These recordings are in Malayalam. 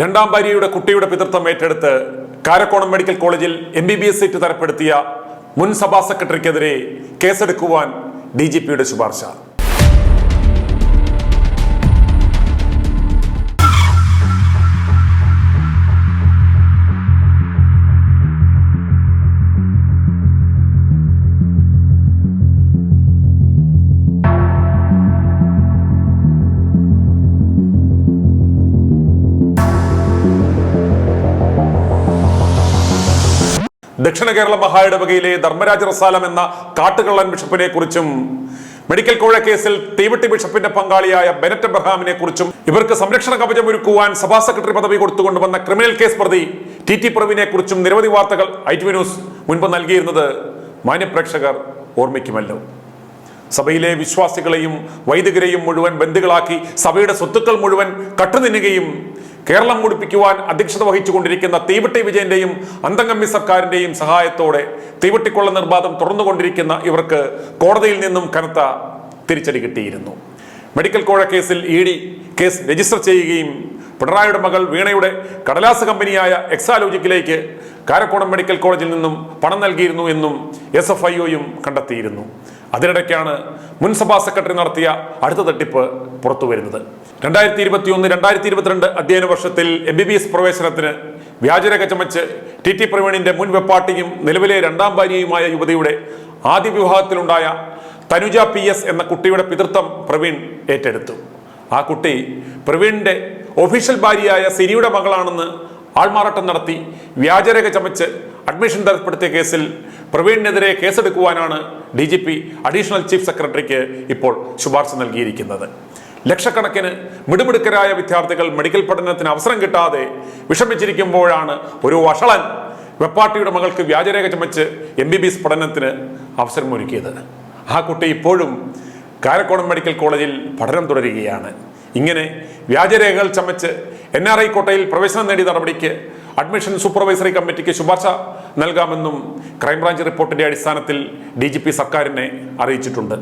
രണ്ടാം ഭാര്യയുടെ കുട്ടിയുടെ പിതൃത്വം ഏറ്റെടുത്ത് കാരക്കോണം മെഡിക്കൽ കോളേജിൽ M B B S seat തരപ്പെടുത്തിയ മുൻ സഭാ സെക്രട്ടറിക്കെതിരെ കേസെടുക്കുവാൻ ഡി ജി പിയുടെ ശുപാർശ. ദക്ഷിണ കേരള മഹായിടവകയിലെ ധർമ്മരാജ റസാലം എന്ന കാട്ടുകള്ളൻ ബിഷപ്പിനെ കുറിച്ചും മെഡിക്കൽ കോഴ കേസിൽ തീവട്ടി ബിഷപ്പിന്റെ പങ്കാളിയായ ബെനറ്റ് എബ്രഹാമിനെ കുറിച്ചും ഇവർക്ക് സംരക്ഷണ കവചം ഒരുക്കുവാൻ സഭാ സെക്രട്ടറി പദവി കൊടുത്തുകൊണ്ടുവന്ന ക്രിമിനൽ കേസ് പ്രതി ടി ടി പ്രവിനെ കുറിച്ചും നിരവധി വാർത്തകൾ ഐ ടി ന്യൂസ് മുൻപ് നൽകിയിരുന്നത് മാന്യപ്രേക്ഷകർ ഓർമ്മിക്കുമല്ലോ. സഭയിലെ വിശ്വാസികളെയും വൈദികരെയും മുഴുവൻ ബന്ധുക്കളാക്കി സഭയുടെ സ്വത്തുക്കൾ മുഴുവൻ കട്ടുനിന്നുകയും കേരളം മുടിപ്പിക്കുവാൻ അധ്യക്ഷത വഹിച്ചുകൊണ്ടിരിക്കുന്ന തീവട്ടി വിജയന്റെയും അന്തംഗമ്മി സർക്കാരിന്റെയും സഹായത്തോടെ തീവട്ടിക്കൊള്ള നിർബാധം തുറന്നുകൊണ്ടിരിക്കുന്ന ഇവർക്ക് കോടതിയിൽ നിന്നും കനത്ത തിരിച്ചടി കിട്ടിയിരുന്നു. മെഡിക്കൽ കോഴ കേസിൽ ഇ ഡി കേസ് രജിസ്റ്റർ ചെയ്യുകയും പിണറായിയുടെ മകൾ വീണയുടെ കടലാസ് കമ്പനിയായ എക്സാലോജിക്കിലേക്ക് കാരക്കോണം മെഡിക്കൽ കോളേജിൽ നിന്നും പണം നൽകിയിരുന്നു എന്നും എസ് എഫ് ഐ ഒയും കണ്ടെത്തിയിരുന്നു. അതിനിടയ്ക്കാണ് മുൻസഭാ സെക്രട്ടറി നടത്തിയ അടുത്ത തട്ടിപ്പ് പുറത്തു വരുന്നത്. രണ്ടായിരത്തി ഇരുപത്തി ഒന്ന് രണ്ടായിരത്തി ഇരുപത്തിരണ്ട് അധ്യയന വർഷത്തിൽ എം ബി ബി എസ് പ്രവേശനത്തിന് വ്യാജരേഖ ചമച്ച് ടി ടി പ്രവീണിന്റെ മുൻ വെപ്പാട്ടിയും നിലവിലെ രണ്ടാം ഭാര്യയുമായ യുവതിയുടെ ആദ്യ വിവാഹത്തിലുണ്ടായ തനുജ പി എസ് എന്ന കുട്ടിയുടെ പിതൃത്വം പ്രവീൺ ഏറ്റെടുത്തു. ആ കുട്ടി പ്രവീണിന്റെ ഒഫീഷ്യൽ ഭാര്യയായ സിരിയുടെ മകളാണെന്ന് ആൾമാറാട്ടം നടത്തി വ്യാജരേഖ ചമച്ച് അഡ്മിഷൻ തരപ്പെടുത്തിയ കേസിൽ പ്രവീണിനെതിരെ കേസെടുക്കുവാനാണ് D G P additional chief സെക്രട്ടറിക്ക് ഇപ്പോൾ ശുപാർശ നൽകിയിരിക്കുന്നത്. ലക്ഷക്കണക്കിന് മിടുമിടുക്കരായ വിദ്യാർത്ഥികൾ മെഡിക്കൽ പഠനത്തിന് അവസരം കിട്ടാതെ വിഷമിച്ചിരിക്കുമ്പോഴാണ് ഒരു വഷളൻ വെപ്പാട്ടിയുടെ മകൾക്ക് വ്യാജരേഖ ചമച്ച് എം ബി ബി എസ് പഠനത്തിന് അവസരമൊരുക്കിയത്. ആ കുട്ടി ഇപ്പോഴും കാരക്കോണം മെഡിക്കൽ കോളേജിൽ പഠനം തുടരുകയാണ്. ഇങ്ങനെ വ്യാജരേഖകൾ ചമച്ച് എൻ ആർ ഐ കോട്ടയിൽ പ്രവേശനം നേടിയ നടപടിക്ക് അഡ്മിഷൻ സൂപ്പർവൈസറി കമ്മിറ്റിക്ക് ശുപാർശ നൽകാമെന്നും ക്രൈംബ്രാഞ്ച് റിപ്പോർട്ടിന്റെ അടിസ്ഥാനത്തിൽ ഡി ജി പി സർക്കാരിനെ അറിയിച്ചിട്ടുണ്ട്.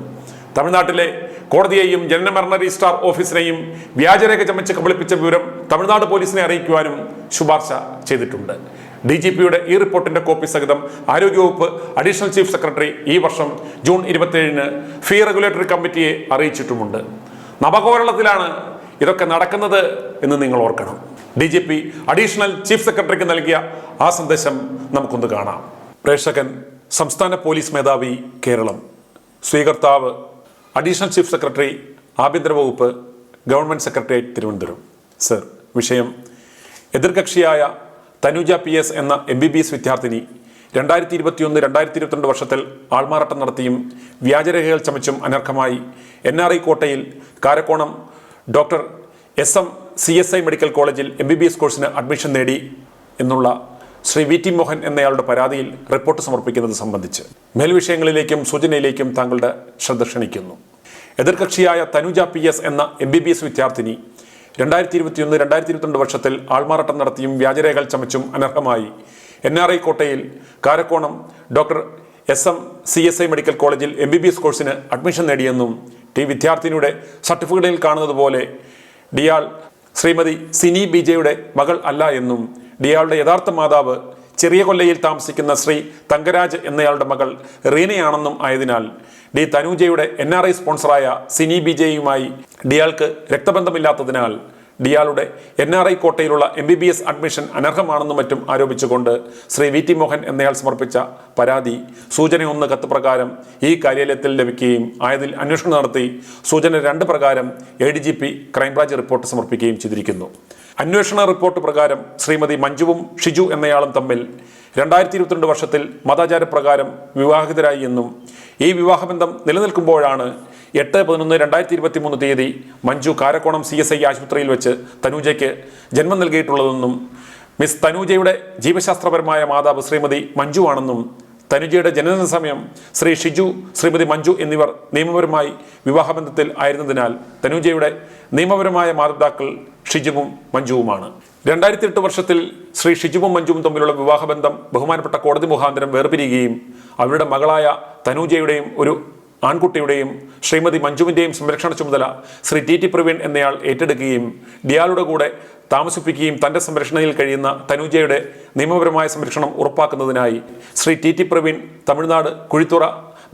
തമിഴ്നാട്ടിലെ കോടതിയെയും ജനനമരണ രജിസ്ട്രാർ ഓഫീസിനെയും വ്യാജരേഖ ചമച്ച് കബളിപ്പിച്ച വിവരം തമിഴ്നാട് പോലീസിനെ അറിയിക്കുവാനും ശുപാർശ ചെയ്തിട്ടുണ്ട്. ഡി ജി പിയുടെ ഈ റിപ്പോർട്ടിന്റെ കോപ്പി സഹിതം ആരോഗ്യവകുപ്പ് അഡീഷണൽ ചീഫ് സെക്രട്ടറി ഈ വർഷം ജൂൺ ഇരുപത്തിയേഴിന് ഫീ റെഗുലേറ്ററി കമ്മിറ്റിയെ അറിയിച്ചിട്ടുമുണ്ട്. നവകോരളത്തിലാണ് ഇതൊക്കെ നടക്കുന്നത് എന്ന് നിങ്ങൾ ഓർക്കണം. D G P additional chief സെക്രട്ടറിക്ക് നൽകിയ ആ സന്ദേശം നമുക്കൊന്ന് കാണാം. പ്രേക്ഷകൻ സംസ്ഥാന പോലീസ് മേധാവി കേരളം. സ്വീകർത്താവ് അഡീഷണൽ ചീഫ് സെക്രട്ടറി ആഭ്യന്തര വകുപ്പ് ഗവൺമെന്റ് സെക്രട്ടേറിയറ്റ് തിരുവനന്തപുരം. സർ വിഷയം. എതിർകക്ഷിയായ തനുജ പി എസ് എന്ന എം ബി ബി എസ് വിദ്യാർത്ഥിനി രണ്ടായിരത്തി ഇരുപത്തിയൊന്ന് രണ്ടായിരത്തി ഇരുപത്തിരണ്ട് വർഷത്തിൽ ആൾമാറാട്ടം നടത്തിയും വ്യാജരേഖകൾ ചമച്ചും അനർഹമായി എൻ ആർ ഐ കോട്ടയിൽ Karakonam doctor S M C S I medical കോളേജിൽ എം ബി ബി എസ് കോഴ്സിന് അഡ്മിഷൻ നേടി എന്നുള്ള ശ്രീ വി ടി മോഹൻ എന്നയാളുടെ പരാതിയിൽ റിപ്പോർട്ട് സമർപ്പിക്കുന്നത് സംബന്ധിച്ച് മേൽവിഷയങ്ങളിലേക്കും സൂചനയിലേക്കും താങ്കളുടെ ശ്രദ്ധ ക്ഷണിക്കുന്നു. എതിർകക്ഷിയായ തനുജ പി എസ് എന്ന എം ബി ബി എസ് വിദ്യാർത്ഥിനി രണ്ടായിരത്തി ഇരുപത്തിയൊന്ന് രണ്ടായിരത്തി ഇരുപത്തിരണ്ട് വർഷത്തിൽ ആൾമാറാട്ടം നടത്തിയും വ്യാജരേഖകൾ ചമച്ചും അനർഹമായി എൻ ആർ ഐ കോട്ടയിൽ Karakonam doctor S M C S I medical കോളേജിൽ എം ബി ബി എസ് കോഴ്സിന് അഡ്മിഷൻ നേടിയെന്നും ടി വിദ്യാർത്ഥിനിയുടെ സർട്ടിഫിക്കറ്റിൽ കാണുന്നത് പോലെ ഡിയാൾ ശ്രീമതി സിനി ബിജയുടെ മകൾ അല്ല എന്നും ഡിയാളുടെ യഥാർത്ഥ മാതാവ് ചെറിയ കൊല്ലയിൽ താമസിക്കുന്ന ശ്രീ തങ്കരാജ് എന്നയാളുടെ മകൾ റീനയാണെന്നും ആയതിനാൽ ഡി തനൂജയുടെ എൻ ആർ ഐ സ്പോൺസറായ സിനി ബിജയുമായി ഡിയാൾക്ക് രക്തബന്ധമില്ലാത്തതിനാൽ ഡിയാളുടെ N R I കോട്ടയിലുള്ള M B B S admission അനർഹമാണെന്നും മറ്റും ആരോപിച്ചുകൊണ്ട് ശ്രീ വി ടി മോഹൻ എന്നയാൾ സമർപ്പിച്ച പരാതി സൂചനയൊന്ന് കത്ത് പ്രകാരം ഈ കാര്യാലയത്തിൽ ലഭിക്കുകയും ആയതിൽ അന്വേഷണം നടത്തി സൂചന രണ്ട് പ്രകാരം A D G P crime branch report സമർപ്പിക്കുകയും ചെയ്തിരിക്കുന്നു. അന്വേഷണ റിപ്പോർട്ട് പ്രകാരം ശ്രീമതി മഞ്ജുവും ഷിജു എന്നയാളും തമ്മിൽ രണ്ടായിരത്തി ഇരുപത്തിരണ്ട് വർഷത്തിൽ മതാചാരപ്രകാരം വിവാഹിതരായി എന്നും ഈ വിവാഹബന്ധം നിലനിൽക്കുമ്പോഴാണ് എട്ട് പതിനൊന്ന് രണ്ടായിരത്തി ഇരുപത്തി മൂന്ന് തീയതി Manju Karakonam C S I ആശുപത്രിയിൽ വെച്ച് തനൂജയ്ക്ക് ജന്മം നൽകിയിട്ടുള്ളതെന്നും മിസ് തനൂജയുടെ ജീവശാസ്ത്രപരമായ മാതാവ് ശ്രീമതി മഞ്ജു ആണെന്നും തനുജയുടെ ജനന സമയം ശ്രീ ഷിജു ശ്രീമതി മഞ്ജു എന്നിവർ നിയമപരമായി വിവാഹബന്ധത്തിൽ ആയിരുന്നതിനാൽ തനുജയുടെ നിയമപരമായ മാതാപിതാക്കൾ ഷിജുവും മഞ്ജുവുമാണ്. രണ്ടായിരത്തി എട്ട് വർഷത്തിൽ ശ്രീ ഷിജുവും മഞ്ജുവും തമ്മിലുള്ള വിവാഹബന്ധം ബഹുമാനപ്പെട്ട കോടതി മുഖാന്തരം വേർപിരിയുകയും അവരുടെ മകളായ തനൂജയുടെയും ഒരു ആൺകുട്ടിയുടെയും ശ്രീമതി മഞ്ജുവിന്റെയും സംരക്ഷണ ചുമതല ശ്രീ ടി ടി പ്രവീൺ എന്നയാൾ ഏറ്റെടുക്കുകയും ഡിയാളുടെ കൂടെ താമസിപ്പിക്കുകയും തന്റെ സംരക്ഷണയിൽ കഴിയുന്ന തനുജയുടെ നിയമപരമായ സംരക്ഷണം ഉറപ്പാക്കുന്നതിനായി ശ്രീ ടി ടി പ്രവീൺ തമിഴ്നാട് കുഴിത്തുറ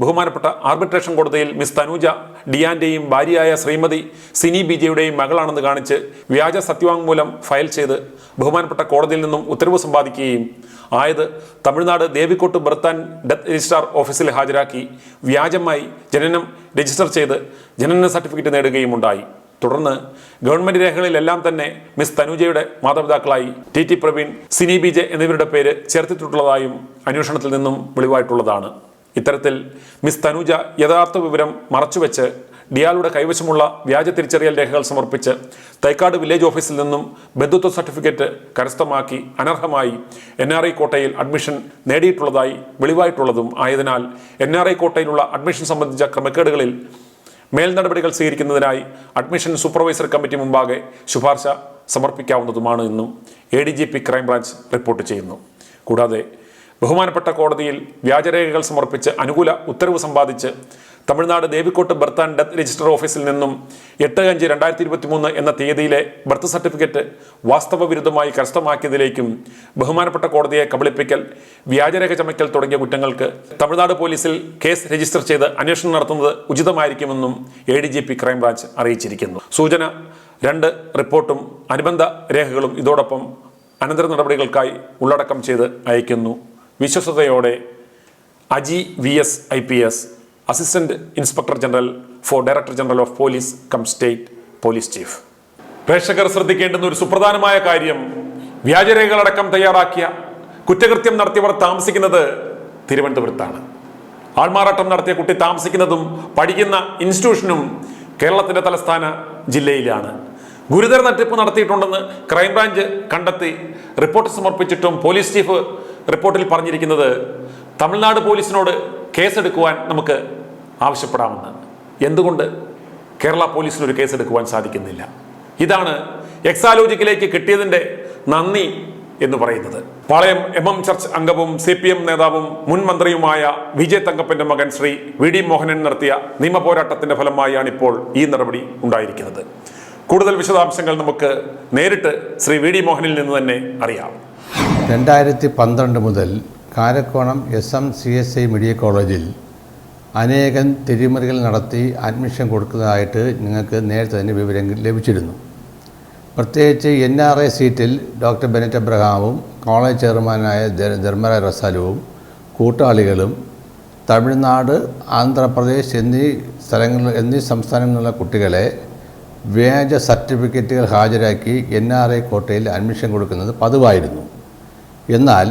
ബഹുമാനപ്പെട്ട ആർബിട്രേഷൻ കോടതിയിൽ മിസ് തനൂജ ഡിയാന്റെയും ഭാര്യയായ ശ്രീമതി സിനി ബിജയുടെയും മകളാണെന്ന് കാണിച്ച് വ്യാജ സത്യവാങ്മൂലം ഫയൽ ചെയ്ത് ബഹുമാനപ്പെട്ട കോടതിയിൽ നിന്നും ഉത്തരവ് സമ്പാദിക്കുകയും ആയത് Tamil Nadu Devikottai birth and death registrar ഓഫീസിൽ ഹാജരാക്കി വ്യാജമായി ജനനം രജിസ്റ്റർ ചെയ്ത് ജനന സർട്ടിഫിക്കറ്റ് നേടുകയും ഉണ്ടായി. തുടർന്ന് ഗവൺമെന്റ് രേഖകളിലെല്ലാം തന്നെ മിസ് തനുജയുടെ മാതാപിതാക്കളായി T T Praveen Sini B J എന്നിവരുടെ പേര് ചേർത്തിട്ടുള്ളതായും അന്വേഷണത്തിൽ നിന്നും വെളിവായിട്ടുള്ളതാണ്. ഇത്തരത്തിൽ മിസ് തനുജ യഥാർത്ഥ വിവരം മറച്ചുവെച്ച് ഡിയാളുടെ കൈവശമുള്ള വ്യാജ തിരിച്ചറിയൽ രേഖകൾ സമർപ്പിച്ച് തൈക്കാട് വില്ലേജ് ഓഫീസിൽ നിന്നും ബന്ധുത്വ സർട്ടിഫിക്കറ്റ് കരസ്ഥമാക്കി അനർഹമായി എൻ ആർ ഐ കോട്ടയിൽ അഡ്മിഷൻ നേടിയിട്ടുള്ളതായി വെളിവായിട്ടുള്ളതും ആയതിനാൽ എൻ ആർ ഐ കോട്ടയിലുള്ള അഡ്മിഷൻ സംബന്ധിച്ച ക്രമക്കേടുകളിൽ മേൽനടപടികൾ സ്വീകരിക്കുന്നതിനായി അഡ്മിഷൻ സൂപ്പർവൈസർ കമ്മിറ്റി മുമ്പാകെ ശുപാർശ സമർപ്പിക്കാവുന്നതുമാണ് എന്നും A D G P crime branch report ചെയ്യുന്നു. കൂടാതെ ബഹുമാനപ്പെട്ട കോടതിയിൽ വ്യാജരേഖകൾ സമർപ്പിച്ച് അനുകൂല ഉത്തരവ് സമ്പാദിച്ച് Tamil Nadu Devikottai birth and death register ഓഫീസിൽ നിന്നും എട്ട് അഞ്ച് രണ്ടായിരത്തി ഇരുപത്തി മൂന്ന് എന്ന തീയതിയിലെ ബർത്ത് സർട്ടിഫിക്കറ്റ് വാസ്തവ വിരുദ്ധമായി കരസ്ഥമാക്കിയതിലേക്കും ബഹുമാനപ്പെട്ട കോടതിയെ കബളിപ്പിക്കൽ വ്യാജരേഖ ചമയ്ക്കൽ തുടങ്ങിയ കുറ്റങ്ങൾക്ക് തമിഴ്നാട് പോലീസിൽ കേസ് രജിസ്റ്റർ ചെയ്ത് അന്വേഷണം നടത്തുന്നത് ഉചിതമായിരിക്കുമെന്നും A D G P crime branch അറിയിച്ചിരിക്കുന്നു. സൂചന രണ്ട് റിപ്പോർട്ടും അനുബന്ധ രേഖകളും ഇതോടൊപ്പം അനന്തര നടപടികൾക്കായി ഉള്ളടക്കം ചെയ്ത് അയക്കുന്നു വിശ്വസതയോടെ Aji V S I P S assistant inspector general for director general of police cum state police chief. പ്രേക്ഷകർ ശ്രദ്ധിക്കേണ്ടുന്ന ഒരു സുപ്രധാനമായ കാര്യം വ്യാജരേഖകളടക്കം തയ്യാറാക്കിയ കുറ്റകൃത്യം നടത്തിയവർ താമസിക്കുന്നത് തിരുവനന്തപുരത്താണ്. ആൾമാറാട്ടം നടത്തിയ കുട്ടി താമസിക്കുന്നതും പഠിക്കുന്ന ഇൻസ്റ്റിറ്റ്യൂഷനും കേരളത്തിന്റെ തലസ്ഥാന ജില്ലയിലാണ്. ഗുരുതര തട്ടിപ്പ് നടത്തിയിട്ടുണ്ടെന്ന് ക്രൈംബ്രാഞ്ച് കണ്ടെത്തി റിപ്പോർട്ട് സമർപ്പിച്ചിട്ടും പോലീസ് ചീഫ് റിപ്പോർട്ടിൽ പറഞ്ഞിരിക്കുന്നത് തമിഴ്നാട് പോലീസിനോട് കേസെടുക്കുവാൻ നമുക്ക് ആവശ്യപ്പെടാമെന്ന്. എന്തുകൊണ്ട് കേരള പോലീസിന് ഒരു കേസെടുക്കുവാൻ സാധിക്കുന്നില്ല? ഇതാണ് എക്സാലോജിക്കിലേക്ക് കിട്ടിയതിന്റെ നന്ദി എന്ന് പറയുന്നത്. പാളയം എം എം ചർച്ച് അംഗവും സി പി എം നേതാവും മുൻ മന്ത്രിയുമായ വിജയ് തങ്കപ്പന്റെ മകൻ ശ്രീ വി ഡി മോഹനൻ നടത്തിയ നിയമ പോരാട്ടത്തിന്റെ ഫലമായാണ് ഇപ്പോൾ ഈ നടപടി ഉണ്ടായിരിക്കുന്നത്. കൂടുതൽ വിശദാംശങ്ങൾ നമുക്ക് നേരിട്ട് ശ്രീ വി ഡി മോഹനിൽ നിന്ന് തന്നെ അറിയാം. രണ്ടായിരത്തി പന്ത്രണ്ട് മുതൽ Karakonam S M C S I medical കോളേജിൽ അനേകം തിരിമറികൾ നടത്തി അഡ്മിഷൻ കൊടുക്കുന്നതായിട്ട് നിങ്ങൾക്ക് നേരത്തെ തന്നെ വിവരം ലഭിച്ചിരുന്നു. പ്രത്യേകിച്ച് എൻ ആർ ഐ സീറ്റിൽ ഡോക്ടർ ബെനറ്റ് അബ്രഹാമും കോളേജ് ചെയർമാനായ ധർമ്മരായ റസാലുവും കൂട്ടാളികളും തമിഴ്നാട് ആന്ധ്രാപ്രദേശ് എന്നീ സ്ഥലങ്ങളിൽ എന്നീ സംസ്ഥാനങ്ങളിലുള്ള കുട്ടികളെ വ്യാജ സർട്ടിഫിക്കറ്റുകൾ ഹാജരാക്കി എൻ ആർ ഐ കോട്ടയിൽ അഡ്മിഷൻ കൊടുക്കുന്നത് പതിവായിരുന്നു. എന്നാൽ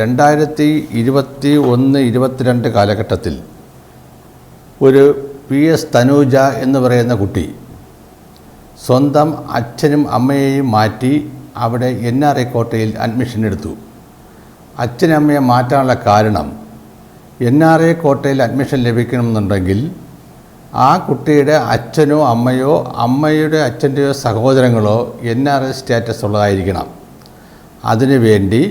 രണ്ടായിരത്തി ഇരുപത്തി ഒന്ന് ഇരുപത്തിരണ്ട് കാലഘട്ടത്തിൽ ഒരു പി എസ് തനൂജ എന്ന് പറയുന്ന കുട്ടി സ്വന്തം അച്ഛനും അമ്മയെയും മാറ്റി അവിടെ എൻ ആർ ഐ കോട്ടയിൽ അഡ്മിഷൻ എടുത്തു. അച്ഛനമ്മയെ മാറ്റാനുള്ള കാരണം എൻ ആർ ഐ കോട്ടയിൽ അഡ്മിഷൻ ലഭിക്കണമെന്നുണ്ടെങ്കിൽ ആ കുട്ടിയുടെ അച്ഛനോ അമ്മയോ അമ്മയുടെ അച്ഛന്റെയോ സഹോദരങ്ങളോ എൻ ആർ ഐ സ്റ്റാറ്റസ് ഉള്ളതായിരിക്കണം. അതിനുവേണ്ടി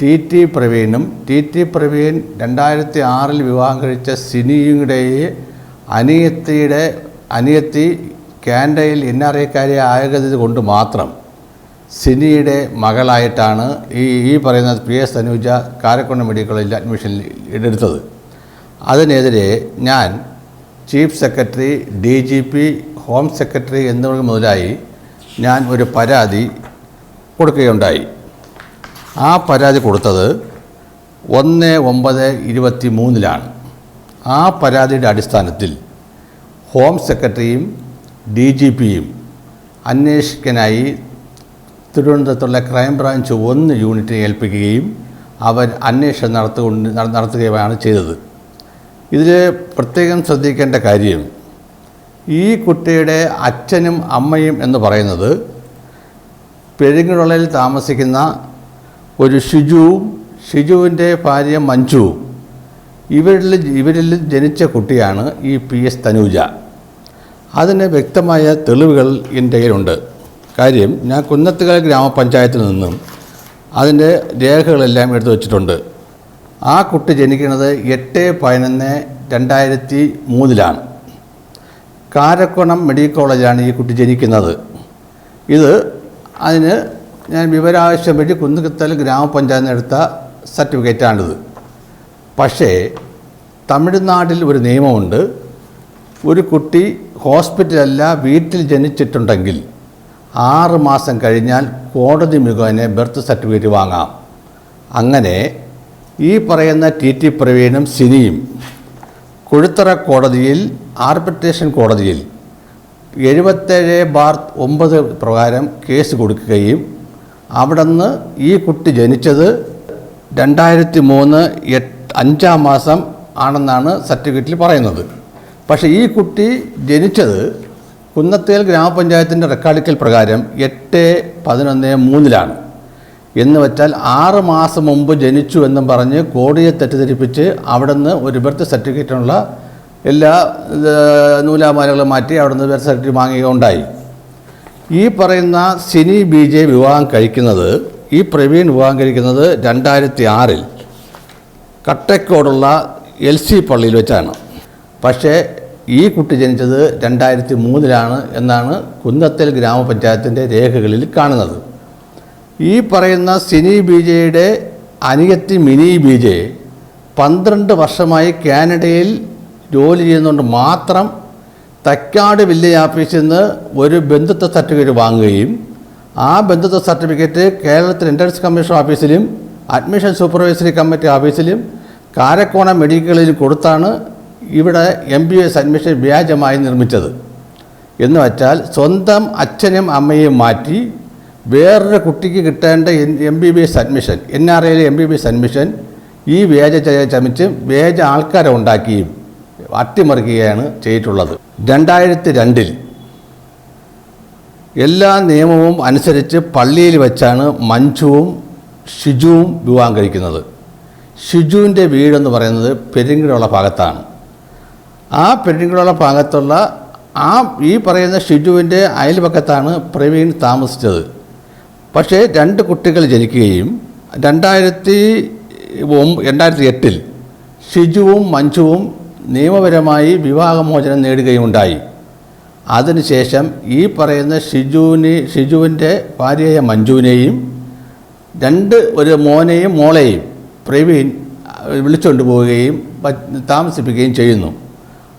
ടി ടി പ്രവീണും ടി ടി പ്രവീൺ രണ്ടായിരത്തി ആറിൽ വിവാഹം കഴിച്ച സിനിയുടെ അനിയത്തിയുടെ അനിയത്തി കാനഡയിൽ എൻ ആർ ഐക്കാരി ആയത് കൊണ്ട് മാത്രം സിനിയുടെ മകളായിട്ടാണ് ഈ ഈ പറയുന്ന പി എസ് അനുജ കാരക്കൊണ്ട മെഡിക്കൽ കോളേജിൽ അഡ്മിഷൻ എടുത്തത്. അതിനെതിരെ ഞാൻ chief secretary D G P home secretary എന്നിവർ മുതലായി ഞാൻ ഒരു പരാതി കൊടുക്കുകയുണ്ടായി. ആ പരാതി കൊടുത്തത് ഒന്ന് ഒമ്പത് ഇരുപത്തി മൂന്നിലാണ് ആ പരാതിയുടെ അടിസ്ഥാനത്തിൽ ഹോം സെക്രട്ടറിയും ഡി ജി പിയും അന്വേഷിക്കാനായി തിരുവനന്തപുരത്തുള്ള ക്രൈംബ്രാഞ്ച് ഒന്ന് യൂണിറ്റിനെ ഏൽപ്പിക്കുകയും അവർ അന്വേഷണം നടത്തുകൊണ്ട് നട- നടത്തുകയുമാണ് ചെയ്തത്. ഇതിൽ പ്രത്യേകം ശ്രദ്ധിക്കേണ്ട കാര്യം ഈ കുട്ടിയുടെ അച്ഛനും അമ്മയും എന്ന് പറയുന്നത് പെരുങ്ങിടളയിൽ താമസിക്കുന്ന ഒരു ഷിജുവും ഷിജുവിന്റെ ഭാര്യ മഞ്ജുവും ഇവരിൽ ഇവരിൽ ജനിച്ച കുട്ടിയാണ് ഈ പി എസ് തനൂജ. അതിന് വ്യക്തമായ തെളിവുകൾ എന്റെ കയ്യിലുണ്ട്. കാര്യം ഞാൻ കുന്നത്തുകാൽ ഗ്രാമപഞ്ചായത്തിൽ നിന്നും അതിന്റെ രേഖകളെല്ലാം എടുത്തു വച്ചിട്ടുണ്ട്. ആ കുട്ടി ജനിക്കുന്നത് എട്ട് പതിനൊന്ന് രണ്ടായിരത്തി മൂന്നിലാണ്. കാരക്കുണം മെഡിക്കൽ കോളേജിലാണ് ഈ കുട്ടി ജനിക്കുന്നത്. ഇത് അതിന് ഞാൻ വിവരാവശ്യം വേണ്ടി കുന്നുകത്തൽ ഗ്രാമപഞ്ചായത്തിന് എടുത്ത സർട്ടിഫിക്കറ്റാണിത്. പക്ഷേ തമിഴ്നാട്ടിൽ ഒരു നിയമമുണ്ട്. ഒരു കുട്ടി ഹോസ്പിറ്റലല്ല വീട്ടിൽ ജനിച്ചിട്ടുണ്ടെങ്കിൽ ആറ് മാസം കഴിഞ്ഞാൽ കോടതി മുഖേന ബർത്ത് സർട്ടിഫിക്കറ്റ് വാങ്ങാം. അങ്ങനെ ഈ പറയുന്ന ടി ടി പ്രവീണും സിനിയും കൊഴുത്തറ കോടതിയിൽ ആർബിട്രേഷൻ കോടതിയിൽ എഴുപത്തേഴ് ബാർ ഒമ്പത് പ്രകാരം കേസ് കൊടുക്കുകയും അവിടുന്ന് ഈ കുട്ടി ജനിച്ചത് രണ്ടായിരത്തി മൂന്ന് എട്ട് അഞ്ചാം മാസം ആണെന്നാണ് സർട്ടിഫിക്കറ്റിൽ പറയുന്നത്. പക്ഷേ ഈ കുട്ടി ജനിച്ചത് കുന്നത്തേൽ ഗ്രാമപഞ്ചായത്തിന്റെ റെക്കാർഡിക്കൽ പ്രകാരം എട്ട് പതിനൊന്ന് മൂന്നിലാണ്. എന്ന് വെച്ചാൽ ആറ് മാസം മുമ്പ് ജനിച്ചു എന്നും പറഞ്ഞ് കോടിയെ തെറ്റിദ്ധരിപ്പിച്ച് അവിടുന്ന് ഒരു ബർത്ത് സർട്ടിഫിക്കറ്റിനുള്ള എല്ലാ നൂലാമാലകളും മാറ്റി അവിടുന്ന് ബർത്ത് സർട്ടിഫിക്കറ്റ് വാങ്ങുകയുണ്ടായി ഈ പറയുന്ന സിനി ബി ജെ വിവാഹം കഴിക്കുന്നത് ഈ പ്രവീൺ വിവാഹം കഴിക്കുന്നത് രണ്ടായിരത്തി ആറിൽ കട്ടക്കോടുള്ള എൽ സി പള്ളിയിൽ വെച്ചാണ്. പക്ഷേ ഈ കുട്ടി ജനിച്ചത് രണ്ടായിരത്തി മൂന്നിലാണ് എന്നാണ് കുന്നത്തൽ ഗ്രാമപഞ്ചായത്തിന്റെ രേഖകളിൽ കാണുന്നത്. ഈ പറയുന്ന സിനി ബി ജെയുടെ അനിയത്തി മിനി ബി ജെ പന്ത്രണ്ട് വർഷമായി കാനഡയിൽ ജോലി ചെയ്യുന്നതുകൊണ്ട് മാത്രം തക്കാട് വില്ലേജ് ഓഫീസിൽ നിന്ന് ഒരു ബന്ധുത്വ സർട്ടിഫിക്കറ്റ് വാങ്ങുകയും ആ ബന്ധുത്വ സർട്ടിഫിക്കറ്റ് കേരളത്തിൽ എൻട്രൻസ് കമ്മീഷൻ ഓഫീസിലും അഡ്മിഷൻ സൂപ്പർവൈസറി കമ്മിറ്റി ഓഫീസിലും കാരക്കോണ മെഡിക്കലിൽ കൊടുത്താണ് ഇവിടെ എം ബി എസ് അഡ്മിഷൻ വ്യാജമായി നിർമ്മിച്ചത്. എന്ന് വച്ചാൽ സ്വന്തം അച്ഛനും അമ്മയും മാറ്റി വേറൊരു കുട്ടിക്ക് കിട്ടേണ്ട M B B S admission N R ഐയിലെ M B B S admission ഈ വ്യാജ ചമച്ച് വ്യാജ ആൾക്കാരെ ഉണ്ടാക്കിയും അട്ടിമറിക്കുകയാണ് ചെയ്തിട്ടുള്ളത്. രണ്ടായിരത്തി രണ്ടിൽ എല്ലാ നിയമവും അനുസരിച്ച് പള്ളിയിൽ വെച്ചാണ് മഞ്ജുവും ഷിജുവും വിവാഹം കഴിക്കുന്നത്. ഷിജുവിന്റെ വീടെന്ന് പറയുന്നത് പെരിങ്കിടുള്ള ഭാഗത്താണ്. ആ പെരിങ്കിടുള്ള ഭാഗത്തുള്ള ആ ഈ പറയുന്ന ഷിജുവിന്റെ അയൽപക്കത്താണ് പ്രവീൺ താമസിച്ചത്. പക്ഷേ രണ്ട് കുട്ടികൾ ജനിക്കുകയും രണ്ടായിരത്തി രണ്ടായിരത്തി എട്ടിൽ ഷിജുവും മഞ്ജുവും നിയമപരമായി വിവാഹമോചനം നേടുകയുണ്ടായി. അതിനുശേഷം ഈ പറയുന്ന ഷിജുവിനെ ഷിജുവിന്റെ ഭാര്യയായ മഞ്ജുവിനെയും രണ്ട് ഒരു മോനെയും മോളെയും പ്രവീൺ വിളിച്ചുകൊണ്ട് പോവുകയും താമസിപ്പിക്കുകയും ചെയ്യുന്നു.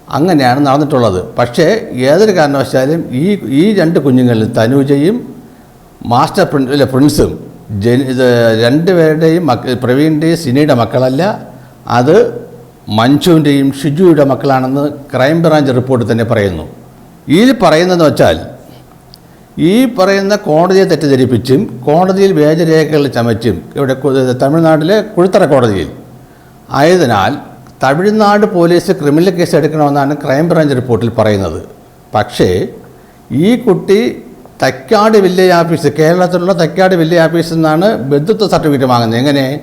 അങ്ങനെയാണ് നടന്നിട്ടുള്ളത്. പക്ഷേ ഏതൊരു കാരണവശാലും ഈ ഈ രണ്ട് കുഞ്ഞുങ്ങളിൽ തനൂജയും മാസ്റ്റർ പ്രിൻ അല്ല പ്രിൻസും ജനി ഇത് രണ്ടുപേരുടെയും മക്ക പ്രവീണിന്റെയും സിനിയുടെ മക്കളല്ല. അത് മഞ്ജുവിന്റെയും ഷിജുയുടെ മക്കളാണെന്ന് ക്രൈംബ്രാഞ്ച് റിപ്പോർട്ട് തന്നെ പറയുന്നു. ഈ പറയുന്നതെന്ന് വെച്ചാൽ ഈ പറയുന്ന കോടതിയെ തെറ്റിദ്ധരിപ്പിച്ചും കോടതിയിൽ വ്യാജരേഖകൾ ചമച്ചും ഇവിടെ തമിഴ്നാട്ടിലെ കുഴുത്തറ കോടതിയിൽ. ആയതിനാൽ തമിഴ്നാട് പോലീസ് ക്രിമിനൽ കേസ് എടുക്കണമെന്നാണ് ക്രൈംബ്രാഞ്ച് റിപ്പോർട്ടിൽ പറയുന്നത്. പക്ഷേ ഈ കുട്ടി തക്കാട് വില്ലേജ് ഓഫീസ് കേരളത്തിലുള്ള തക്കാട് വില്ലേജ് ഓഫീസിൽ നിന്നാണ് ബന്ധുത്വ സർട്ടിഫിക്കറ്റ് വാങ്ങുന്നത്. എങ്ങനെ?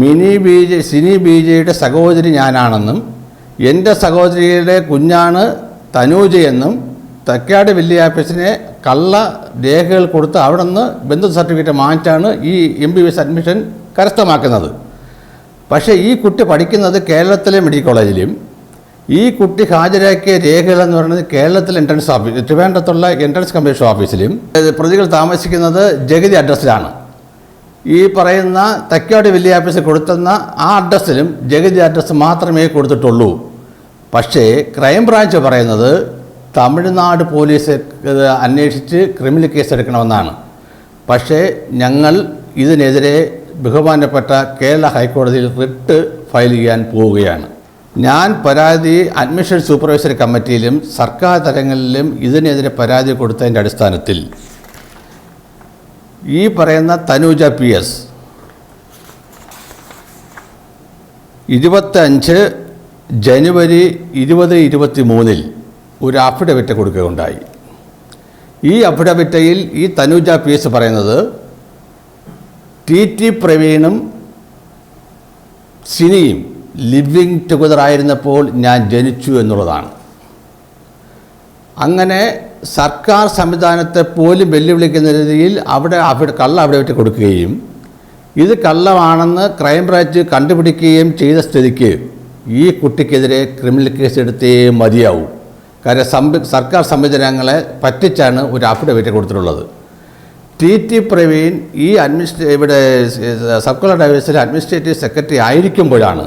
Mini B J Sini B ജെയുടെ സഹോദരി ഞാനാണെന്നും എന്റെ സഹോദരിയുടെ കുഞ്ഞാണ് തനൂജയെന്നും തക്കാട് ഓഫീസിനെ കള്ള രേഖകൾ കൊടുത്ത് അവിടെ നിന്ന് ബന്ധു സർട്ടിഫിക്കറ്റ് മാറ്റാണ് ഈ എം ബി എസ് അഡ്മിഷൻ കരസ്ഥമാക്കുന്നത്. പക്ഷേ ഈ കുട്ടി പഠിക്കുന്നത് കേരളത്തിലെ മെഡിക്കൽ കോളേജിലും ഈ കുട്ടി ഹാജരാക്കിയ രേഖകൾ എന്ന് പറയുന്നത് കേരളത്തിലെ എൻട്രൻസ് ഓഫീസ് ട്രിവാൻഡ്രത്തുള്ള എൻട്രൻസ് കമ്മീഷൻ ഓഫീസിലും പ്രതികൾ താമസിക്കുന്നത് ജഗതി അഡ്രസ്സിലാണ് ഈ പറയുന്ന തക്കാട് വില്ലേജ് ഓഫീസിൽ കൊടുത്തുന്ന ആ അഡ്രസ്സിലും ജഗതി അഡ്രസ്സ് മാത്രമേ കൊടുത്തിട്ടുള്ളൂ. പക്ഷേ ക്രൈംബ്രാഞ്ച് പറയുന്നത് തമിഴ്നാട് പോലീസ് അന്വേഷിച്ച് ക്രിമിനൽ കേസ് എടുക്കണമെന്നാണ്. പക്ഷേ ഞങ്ങൾ ഇതിനെതിരെ ബഹുമാനപ്പെട്ട കേരള ഹൈക്കോടതിയിൽ റിട്ട് ഫയൽ ചെയ്യാൻ പോവുകയാണ്. ഞാൻ പരാതി അഡ്മിഷൻ സൂപ്പർവൈസറി കമ്മിറ്റിയിലും സർക്കാർ തലങ്ങളിലും ഇതിനെതിരെ പരാതി കൊടുത്തതിന്റെ അടിസ്ഥാനത്തിൽ ഈ പറയുന്ന തനൂജ പി എസ്. ഇരുപത്തഞ്ച് ജനുവരി ഇരുപത് ഇരുപത്തി മൂന്നിൽ ഒരു അഫിഡവിറ്റ് കൊടുക്കുകയുണ്ടായി. ഈ അഫിഡവിറ്റയിൽ ഈ തനൂജ പി എസ് പറയുന്നത് ടി ടി പ്രവീണും സിനിയും ലിവിങ് ടുഗദർ ആയിരുന്നപ്പോൾ ഞാൻ ജനിച്ചു എന്നുള്ളതാണ്. അങ്ങനെ സർക്കാർ സംവിധാനത്തെ പോലും വെല്ലുവിളിക്കുന്ന രീതിയിൽ അവിടെ അവിടെ കള്ള അവിടെ വിട്ട് കൊടുക്കുകയും ഇത് കള്ളമാണെന്ന് ക്രൈംബ്രാഞ്ച് കണ്ടുപിടിക്കുകയും ചെയ്ത സ്ഥിതിക്ക് ഈ കുട്ടിക്കെതിരെ ക്രിമിനൽ കേസ് എടുത്തേ മതിയാവും. കാര്യം സംവി സർക്കാർ സംവിധാനങ്ങളെ പറ്റിച്ചാണ് ഒരു അഫിഡവിറ്റ് കൊടുത്തിട്ടുള്ളത്. ടി ടി പ്രവീൺ ഈ അഡ്മിനിസ്ട്രേ ഇവിടെ സബ് ഡൈവേഴ്സിലെ അഡ്മിനിസ്ട്രേറ്റീവ് സെക്രട്ടറി ആയിരിക്കുമ്പോഴാണ്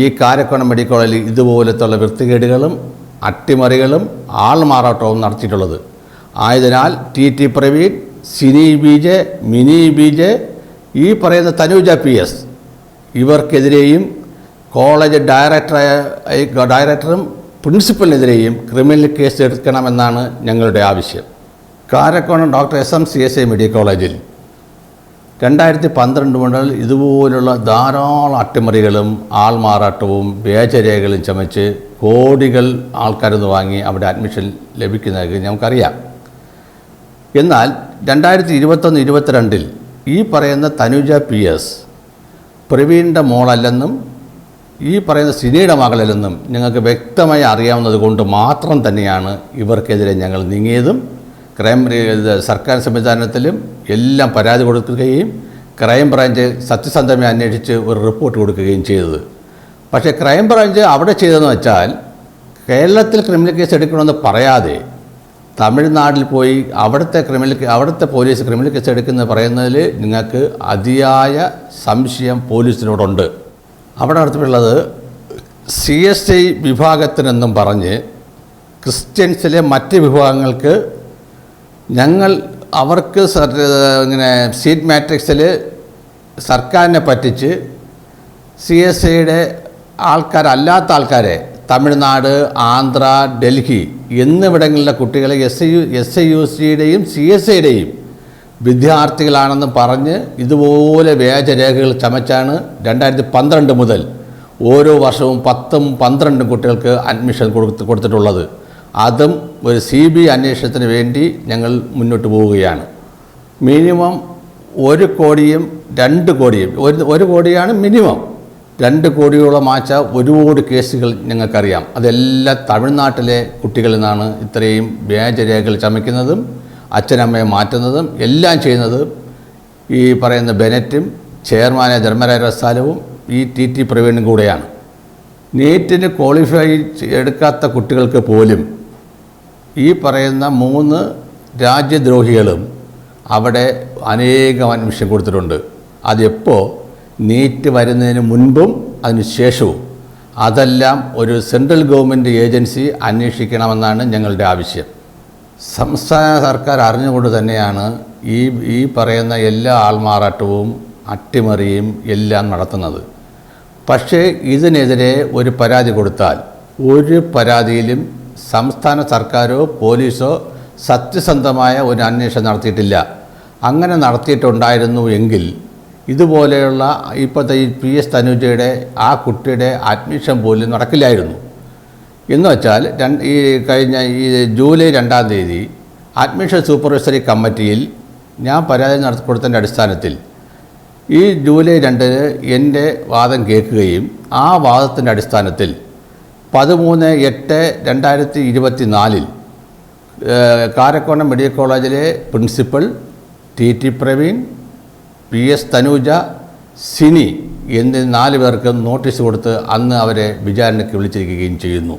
ഈ കാരക്കോണം മെഡിക്കൽ കോളേജിൽ ഇതുപോലത്തുള്ള വൃത്തികേടുകളും അട്ടിമറികളും ആൾമാറാട്ടവും നടത്തിയിട്ടുള്ളത്. ആയതിനാൽ T T Praveen Sini B J Mini B J ഈ പറയുന്ന തനൂജ പി എസ് ഇവർക്കെതിരെയും കോളേജ് ഡയറക്ടറായ ഡയറക്ടറും പ്രിൻസിപ്പലിനെതിരെയും ക്രിമിനൽ കേസ് എടുക്കണമെന്നാണ് ഞങ്ങളുടെ ആവശ്യം. Karakonam doctor S M C S I medical കോളേജിൽ രണ്ടായിരത്തി പന്ത്രണ്ട് മുതൽ ഇതുപോലുള്ള ധാരാളം അട്ടിമറികളും ആൾമാറാട്ടവും വ്യാജരേഖകളും ചമച്ച് കോടികൾ ആൾക്കാരെന്ന് വാങ്ങി അവിടെ അഡ്മിഷൻ ലഭിക്കുന്നത് നമുക്കറിയാം. എന്നാൽ രണ്ടായിരത്തി ഇരുപത്തൊന്ന് ഇരുപത്തിരണ്ടിൽ ഈ പറയുന്ന തനുജ പി എസ് പ്രവീണിന്റെ മോളല്ലെന്നും ഈ പറയുന്ന സിനിയുടെ മകളല്ലെന്നും ഞങ്ങൾക്ക് വ്യക്തമായി അറിയാവുന്നത് കൊണ്ട് മാത്രം തന്നെയാണ് ഇവർക്കെതിരെ ഞങ്ങൾ നീങ്ങിയതും ക്രൈം സർക്കാർ സംവിധാനത്തിലും എല്ലാം പരാതി കൊടുക്കുകയും ക്രൈം ബ്രാഞ്ച് സത്യസന്ധമായി അന്വേഷിച്ച് ഒരു റിപ്പോർട്ട് കൊടുക്കുകയും ചെയ്തത്. പക്ഷേ ക്രൈം ബ്രാഞ്ച് അവിടെ ചെയ്തതെന്ന് വെച്ചാൽ കേരളത്തിൽ ക്രിമിനൽ കേസ് എടുക്കണമെന്ന് പറയാതെ തമിഴ്നാട്ടിൽ പോയി അവിടുത്തെ ക്രിമിനൽ അവിടുത്തെ പോലീസ് ക്രിമിനൽ കേസ് എടുക്കുന്നത് പറയുന്നതിൽ നിങ്ങൾക്ക് അതിയായ സംശയം പോലീസിനോടുണ്ട്. അവിടെ നടത്തിയിട്ടുള്ളത് സി എസ് ഐ വിഭാഗത്തിനെന്നും പറഞ്ഞ് ക്രിസ്ത്യൻസിലെ മറ്റ് വിഭാഗങ്ങൾക്ക് ഞങ്ങൾ അവർക്ക് ഇങ്ങനെ സീറ്റ് മാട്രിക്സിൽ സർക്കാരിനെ പറ്റിച്ച് സി എസ് ഐയുടെ ആൾക്കാരല്ലാത്ത ആൾക്കാരെ തമിഴ്നാട് ആന്ധ്ര ഡൽഹി എന്നിവിടങ്ങളിലെ കുട്ടികളെ S I U S I U സിയുടെയും C S ഐയുടെയും വിദ്യാർത്ഥികളാണെന്ന് പറഞ്ഞ് ഇതുപോലെ വ്യാജരേഖകൾ ചമച്ചാണ് രണ്ടായിരത്തി പന്ത്രണ്ട് മുതൽ ഓരോ വർഷവും പത്തും പന്ത്രണ്ടും കുട്ടികൾക്ക് അഡ്മിഷൻ കൊടുത്ത് കൊടുത്തിട്ടുള്ളത്. അതും ഒരു സി ബി അന്വേഷണത്തിന് വേണ്ടി ഞങ്ങൾ മുന്നോട്ട് പോവുകയാണ്. മിനിമം ഒരു കോടിയും രണ്ട് കോടിയും ഒരു ഒരു കോടിയാണ് മിനിമം രണ്ട് കോടിയോളം ആച്ച ഒരുപാട് കേസുകൾ ഞങ്ങൾക്കറിയാം. അതെല്ലാം തമിഴ്നാട്ടിലെ കുട്ടികളിൽ നിന്നാണ് ഇത്രയും വ്യാജരേഖകൾ ചമയ്ക്കുന്നതും അച്ഛനമ്മയെ മാറ്റുന്നതും എല്ലാം ചെയ്യുന്നത് ഈ പറയുന്ന ബെനറ്റും ചെയർമാനായ ധർമ്മരായ റസാലവും ഈ ടി ടി പ്രവീണും കൂടെയാണ്. നീറ്റിന് ക്വാളിഫൈ എടുക്കാത്ത കുട്ടികൾക്ക് പോലും ഈ പറയുന്ന മൂന്ന് രാജ്യദ്രോഹികളും അവിടെ അനേകം അന്വേഷണം കൊടുത്തിട്ടുണ്ട്. അതെപ്പോൾ നീറ്റ് വരുന്നതിന് മുൻപും അതിന് ശേഷവും. അതെല്ലാം ഒരു സെൻട്രൽ ഗവൺമെന്റ് ഏജൻസി അന്വേഷിക്കണമെന്നാണ് ഞങ്ങളുടെ ആവശ്യം. സംസ്ഥാന സർക്കാർ അറിഞ്ഞുകൊണ്ട് തന്നെയാണ് ഈ ഈ പറയുന്ന എല്ലാ ആൾമാറാട്ടവും അട്ടിമറിയും എല്ലാം നടത്തുന്നത്. പക്ഷേ ഇതിനെതിരെ ഒരു പരാതി കൊടുത്താൽ ഒരു പരാതിയിലും സംസ്ഥാന സർക്കാരോ പോലീസോ സത്യസന്ധമായ ഒരു അന്വേഷണം നടത്തിയിട്ടില്ല. അങ്ങനെ നടത്തിയിട്ടുണ്ടായിരുന്നു എങ്കിൽ ഇതുപോലെയുള്ള ഇപ്പോഴത്തെ ഈ പി എസ് തനുജയുടെ ആ കുട്ടിയുടെ അഡ്മിഷൻ പോലും നടക്കില്ലായിരുന്നു. എന്ന് വെച്ചാൽ രണ്ട് ഈ കഴിഞ്ഞ ഈ ജൂലൈ രണ്ടാം തീയതി അഡ്മിഷൻ സൂപ്പർവൈസറി കമ്മിറ്റിയിൽ ഞാൻ പരാതി നടത്തി കൊടുത്തതിന്റെ അടിസ്ഥാനത്തിൽ ഈ ജൂലൈ രണ്ടിന് എന്റെ വാദം കേൾക്കുകയും ആ വാദത്തിന്റെ അടിസ്ഥാനത്തിൽ പതിമൂന്ന് എട്ട് രണ്ടായിരത്തി ഇരുപത്തി നാലിൽ കാരക്കോണം മെഡിക്കൽ കോളേജിലെ principal T T Praveen P S Tanuja Sini എന്നീ നാല് പേർക്ക് നോട്ടീസ് കൊടുത്ത് അന്ന് അവരെ വിചാരണയ്ക്ക് വിളിച്ചിരിക്കുകയും ചെയ്യുന്നു.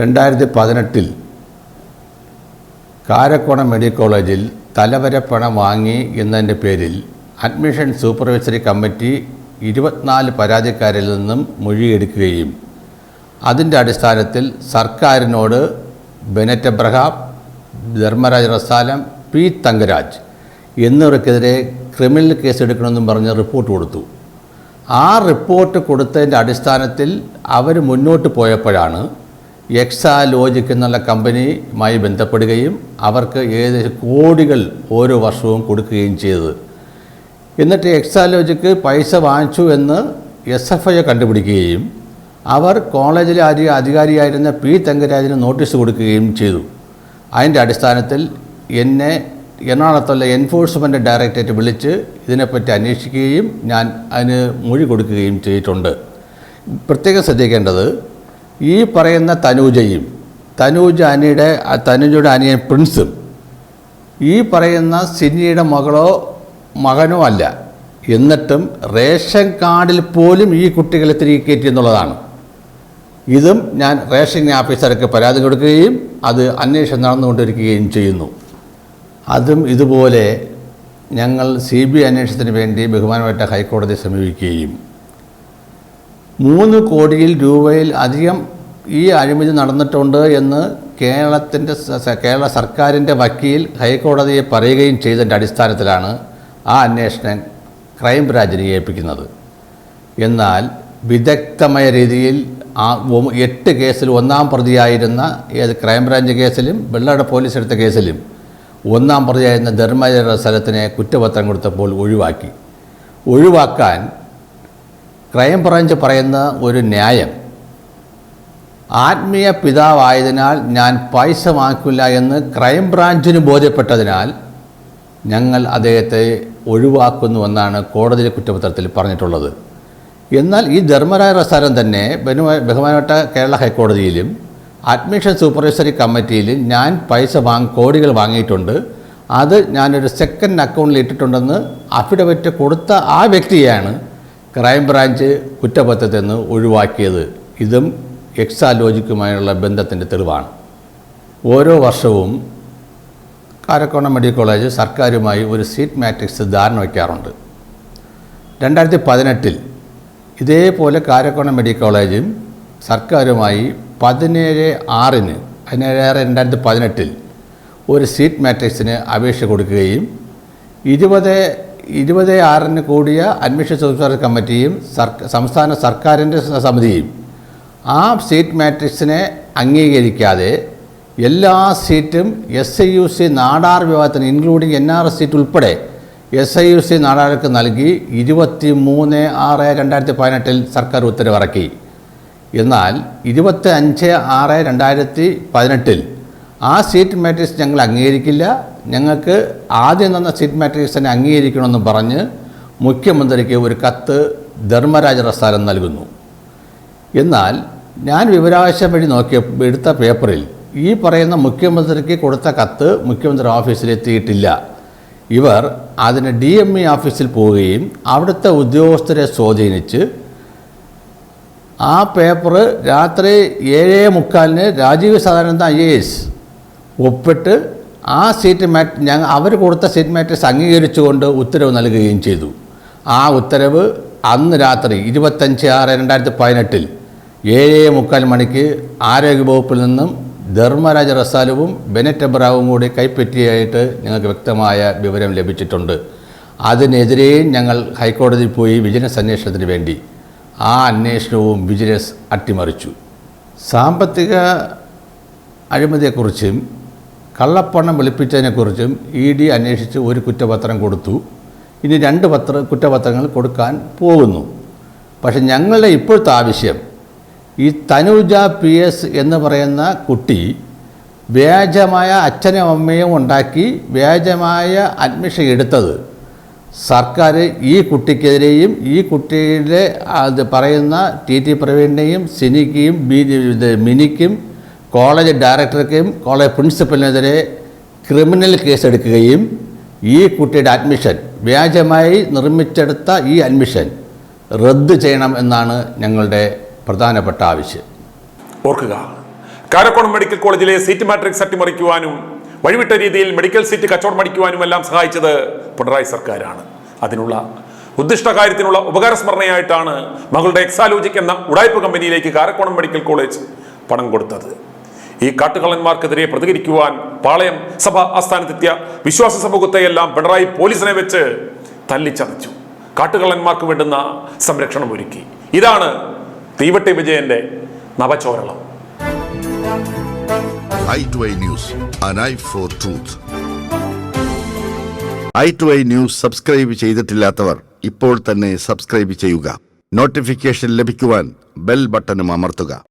രണ്ടായിരത്തി പതിനെട്ടിൽ കാരക്കോണം മെഡിക്കൽ കോളേജിൽ തലവര പണം വാങ്ങി എന്നതിന്റെ പേരിൽ അഡ്മിഷൻ സൂപ്പർവൈസറി കമ്മിറ്റി ഇരുപത്തിനാല് പരാതിക്കാരിൽ നിന്നും മൊഴിയെടുക്കുകയും അതിന്റെ അടിസ്ഥാനത്തിൽ സർക്കാരിനോട് Bennett Abraham Dharmaraj Rasalam P Thangaraj എന്നിവർക്കെതിരെ ക്രിമിനൽ കേസ് എടുക്കണമെന്നും പറഞ്ഞ് റിപ്പോർട്ട് കൊടുത്തു. ആ റിപ്പോർട്ട് കൊടുത്തതിന്റെ അടിസ്ഥാനത്തിൽ അവർ മുന്നോട്ട് പോയപ്പോഴാണ് എക്സാ ലോജിക് എന്നുള്ള കമ്പനിയുമായി ബന്ധപ്പെടുകയും അവർക്ക് ഏകദേശം കോടികൾ ഓരോ വർഷവും കൊടുക്കുകയും ചെയ്തത്. എന്നിട്ട് എക്സാ ലോജിക്ക് പൈസ വാങ്ങിച്ചു എന്ന് എസ് എഫ് ഐ കണ്ടുപിടിക്കുകയും അവർ കോളേജിലെ അധി അധികാരിയായിരുന്ന പി തങ്കരാജിന് നോട്ടീസ് കൊടുക്കുകയും ചെയ്തു. അതിന്റെ അടിസ്ഥാനത്തിൽ എന്നെ എറണാകുളത്തുള്ള എൻഫോഴ്സ്മെന്റ് ഡയറക്ടറേറ്റ് വിളിച്ച് ഇതിനെപ്പറ്റി അന്വേഷിക്കുകയും ഞാൻ അതിന് മൊഴി കൊടുക്കുകയും ചെയ്തിട്ടുണ്ട്. പ്രത്യേകം ശ്രദ്ധിക്കേണ്ടത് ഈ പറയുന്ന തനൂജയും തനൂജ അനിയുടെ തനൂജയുടെ അനിയൻ പ്രിൻസും ഈ പറയുന്ന സിനിയുടെ മകളോ മകനോ അല്ല. എന്നിട്ടും റേഷൻ കാർഡിൽ പോലും ഈ കുട്ടികളെ തിരികെ കയറ്റി എന്നുള്ളതാണ്. ഇതും ഞാൻ റേഷനിങ് ഓഫീസർക്ക് പരാതി കൊടുക്കുകയും അത് അന്വേഷണം നടന്നുകൊണ്ടിരിക്കുകയും ചെയ്യുന്നു. അതും ഇതുപോലെ ഞങ്ങൾ സി ബി അന്വേഷണത്തിന് വേണ്ടി ബഹുമാനപ്പെട്ട ഹൈക്കോടതിയെ സമീപിക്കുകയും മൂന്ന് കോടിയിൽ രൂപയിൽ അധികം ഈ അഴിമതി നടന്നിട്ടുണ്ട് എന്ന് കേരളത്തിന്റെ കേരള സർക്കാരിന്റെ വക്കീൽ ഹൈക്കോടതിയെ പറയുകയും ചെയ്തതിന്റെ അടിസ്ഥാനത്തിലാണ് ആ അന്വേഷണം ക്രൈംബ്രാഞ്ചിനെ ഏൽപ്പിക്കുന്നത്. എന്നാൽ വിദഗ്ധമായ രീതിയിൽ ആ എട്ട് കേസിൽ ഒന്നാം പ്രതിയായിരുന്ന ഏത് ക്രൈംബ്രാഞ്ച് കേസിലും വെള്ളയുടെ പോലീസ് എടുത്ത കേസിലും ഒന്നാം പ്രതിയായിരുന്ന ധർമ്മജര സ്ഥലത്തിനെ കുറ്റപത്രം കൊടുത്തപ്പോൾ ഒഴിവാക്കി. ഒഴിവാക്കാൻ ക്രൈംബ്രാഞ്ച് പറയുന്ന ഒരു ന്യായം. ആത്മീയ പിതാവായതിനാൽ ഞാൻ പൈസ വാങ്ങിക്കില്ല എന്ന് ക്രൈംബ്രാഞ്ചിന് ബോധ്യപ്പെട്ടതിനാൽ ഞങ്ങൾ അദ്ദേഹത്തെ ഒഴിവാക്കുന്നുവെന്നാണ് കോടതി കുറ്റപത്രത്തിൽ പറഞ്ഞിട്ടുള്ളത്. എന്നാൽ ഈ ധർമ്മരായ പ്രസ്ഥാനം തന്നെ ബഹുമാനപ്പെട്ട കേരള ഹൈക്കോടതിയിലും അഡ്മിഷൻ സൂപ്പർവൈസറി കമ്മിറ്റിയിലും ഞാൻ പൈസ വാങ്ങി കോടികൾ വാങ്ങിയിട്ടുണ്ട്. അത് ഞാനൊരു സെക്കൻഡ് അക്കൗണ്ടിൽ ഇട്ടിട്ടുണ്ടെന്ന് അഫിഡവിറ്റ് കൊടുത്ത ആ വ്യക്തിയാണ് ക്രൈംബ്രാഞ്ച് കുറ്റപത്രത്തിൽ നിന്ന് ഒഴിവാക്കിയത്. ഇതും എക്സാലോജിക്കുമായുള്ള ബന്ധത്തിന്റെ തെളിവാണ്. ഓരോ വർഷവും കാരക്കോണം മെഡിക്കൽ കോളേജ് സർക്കാരുമായി ഒരു സീറ്റ് മാട്രിക്സ് ധാരണ വയ്ക്കാറുണ്ട്. രണ്ടായിരത്തി പതിനെട്ടിൽ ഇതേപോലെ കാരക്കോണം മെഡിക്കൽ കോളേജും സർക്കാരുമായി പതിനേഴ് ആറിന് പതിനേഴ് ആറ് രണ്ടായിരത്തി പതിനെട്ടിൽ ഒരു സീറ്റ് മാട്രിക്സിന് അപേക്ഷ കൊടുക്കുകയും ഇരുപത് ഇരുപത് ആറിന് കൂടിയ അഡ്മിഷൻ സൂപ്പർ കമ്മിറ്റിയും സംസ്ഥാന സർക്കാരിന്റെ സമിതിയും ആ സീറ്റ് മാട്രിക്സിനെ അംഗീകരിക്കാതെ എല്ലാ സീറ്റും S I U C Nadar വിഭാഗത്തിന് including N R S seat ഉൾപ്പെടെ എസ് ഐ യു സി നാടാർക്ക് നൽകി ഇരുപത്തി മൂന്ന് ആറ് രണ്ടായിരത്തി പതിനെട്ടിൽ സർക്കാർ ഉത്തരവിറക്കി. എന്നാൽ ഇരുപത്തി അഞ്ച് ആറ് രണ്ടായിരത്തി പതിനെട്ടിൽ ആ സീറ്റ് മാട്രിക്സ് ഞങ്ങൾ അംഗീകരിക്കില്ല. ഞങ്ങൾക്ക് ആദ്യം തന്ന സീറ്റ് മാട്രിക്സിനെ അംഗീകരിക്കണമെന്ന് പറഞ്ഞ് മുഖ്യമന്ത്രിക്ക് ഒരു കത്ത് ധർമ്മരാജ പ്രസ്ഥാനം നൽകുന്നു. എന്നാൽ ഞാൻ വിവരാവശ്യം വഴി നോക്കിയ എടുത്ത പേപ്പറിൽ ഈ പറയുന്ന മുഖ്യമന്ത്രിക്ക് കൊടുത്ത കത്ത് മുഖ്യമന്ത്രി ഓഫീസിലെത്തിയിട്ടില്ല ഇവർ അതിന് ഡി എം ഇ ഓഫീസിൽ പോവുകയും അവിടുത്തെ ഉദ്യോഗസ്ഥരെ സ്വാധീനിച്ച് ആ പേപ്പർ രാത്രി ഏഴേ മുക്കാലിന് Rajeev Sadananda I A S ഒപ്പിട്ട് ആ സീറ്റ് മാറ്റ് ഞങ്ങൾ അവർ കൊടുത്ത സീറ്റ് മാറ്റേഴ്സ് അംഗീകരിച്ചുകൊണ്ട് ഉത്തരവ് നൽകുകയും ചെയ്തു. ആ ഉത്തരവ് അന്ന് രാത്രി ഇരുപത്തഞ്ച് ആറ് രണ്ടായിരത്തി പതിനെട്ടിൽ ഏഴേ മുക്കാൽ മണിക്ക് ആരോഗ്യവകുപ്പിൽ നിന്നും ധർമ്മരാജ റസാലുവും ബെനറ്റ് എബ്രാവും കൂടി കൈപ്പറ്റിയായിട്ട് ഞങ്ങൾക്ക് വ്യക്തമായ വിവരം ലഭിച്ചിട്ടുണ്ട്. അതിനെതിരെയും ഞങ്ങൾ ഹൈക്കോടതിയിൽ പോയി വിജിലൻസ് അന്വേഷണത്തിന് വേണ്ടി. ആ അന്വേഷണവും വിജിലൻസ് അട്ടിമറിച്ചു. സാമ്പത്തിക അഴിമതിയെക്കുറിച്ചും കള്ളപ്പണം വെളുപ്പിച്ചതിനെക്കുറിച്ചും ഇ ഡി അന്വേഷിച്ച് ഒരു കുറ്റപത്രം കൊടുത്തു. ഇനി രണ്ട് പത്ര കുറ്റപത്രങ്ങൾ കൊടുക്കാൻ പോകുന്നു. പക്ഷെ ഞങ്ങളുടെ ഇപ്പോഴത്തെ ആവശ്യം ഈ തനുജ പി എസ് എന്ന് പറയുന്ന കുട്ടി വ്യാജമായ അച്ഛനും അമ്മയും ഉണ്ടാക്കി വ്യാജമായ അഡ്മിഷൻ എടുത്തത്. സർക്കാർ ഈ കുട്ടിക്കെതിരെയും ഈ കുട്ടിയുടെ അത് പറയുന്ന ടി ടി പ്രവീണിനെയും സിനിക്കും മിനിക്കും കോളേജ് ഡയറക്ടർക്കും കോളേജ് പ്രിൻസിപ്പലിനെതിരെ ക്രിമിനൽ കേസെടുക്കുകയും ഈ കുട്ടിയുടെ അഡ്മിഷൻ വ്യാജമായി നിർമ്മിച്ചെടുത്ത ഈ അഡ്മിഷൻ റദ്ദ് ചെയ്യണം എന്നാണ് ഞങ്ങളുടെ പ്രധാനപ്പെട്ട ആവശ്യം. ഓർക്കുക കാരക്കോണം മെഡിക്കൽ കോളേജിലെ സീറ്റ് മാട്രിക്സ് അട്ടിമറിക്കുവാനും വഴിവിട്ട രീതിയിൽ മെഡിക്കൽ സീറ്റ് കച്ചവടം അടിക്കുവാനും എല്ലാം സഹായിച്ചത് പിണറായി സർക്കാരാണ്. അതിനുള്ള ഉദ്ദിഷ്ട കാര്യത്തിനുള്ള ഉപകാരസ്മരണയായിട്ടാണ് മകളുടെ എക്സാലോജിക് എന്ന ഉടായ്പ കമ്പനിയിലേക്ക് കാരക്കോണം മെഡിക്കൽ കോളേജ് പണം കൊടുത്തത്. ഈ കാട്ടുകള്ളന്മാർക്കെതിരെ പ്രതികരിക്കുവാൻ പാളയം സഭ ആസ്ഥാനത്തെത്തിയ വിശ്വാസ സമൂഹത്തെയെല്ലാം പിണറായി പോലീസിനെ വെച്ച് തല്ലിച്ചതച്ചു. കാട്ടുകള്ളന്മാർക്ക് വേണ്ടുന്ന സംരക്ഷണം ഒരുക്കി. ഇതാണ് തീവട്ടി വിജയന്റെ നവചോരളം I to I news subscribe ചെയ്തിട്ടില്ലാത്തവർ ഇപ്പോൾ തന്നെ സബ്സ്ക്രൈബ് ചെയ്യുക. നോട്ടിഫിക്കേഷൻ ലഭിക്കുവാൻ ബെൽ ബട്ടണും അമർത്തുക.